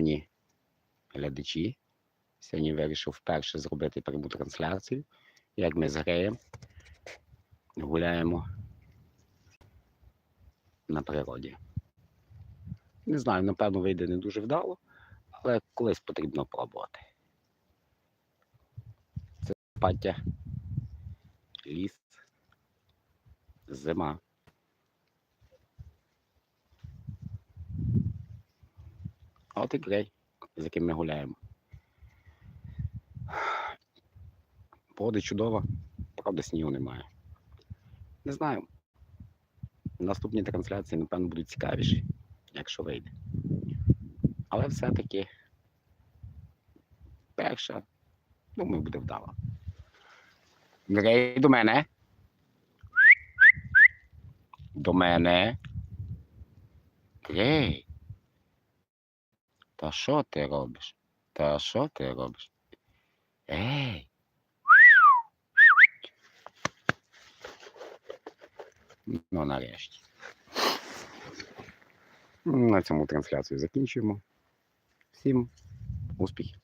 шановні глядачі. Сьогодні вирішив вперше зробити пряму трансляцію, як ми з Греєм гуляємо на природі. Не знаю, напевно, вийде не дуже вдало, але колись потрібно пробувати. Це паття, ліс, зима. А от і з яким ми гуляємо. Погода чудова, правда, снігу немає. Не знаю. Наступні трансляції, напевно, будуть цікавіші, якщо вийде. Але все-таки перша, думаю, буде вдала. Грей до мене. До мене. Грей. Та що ти робиш? Та що ти робиш? Ей. Ну, нарешті. На цьому трансляцію закінчуємо. Всім успіхів!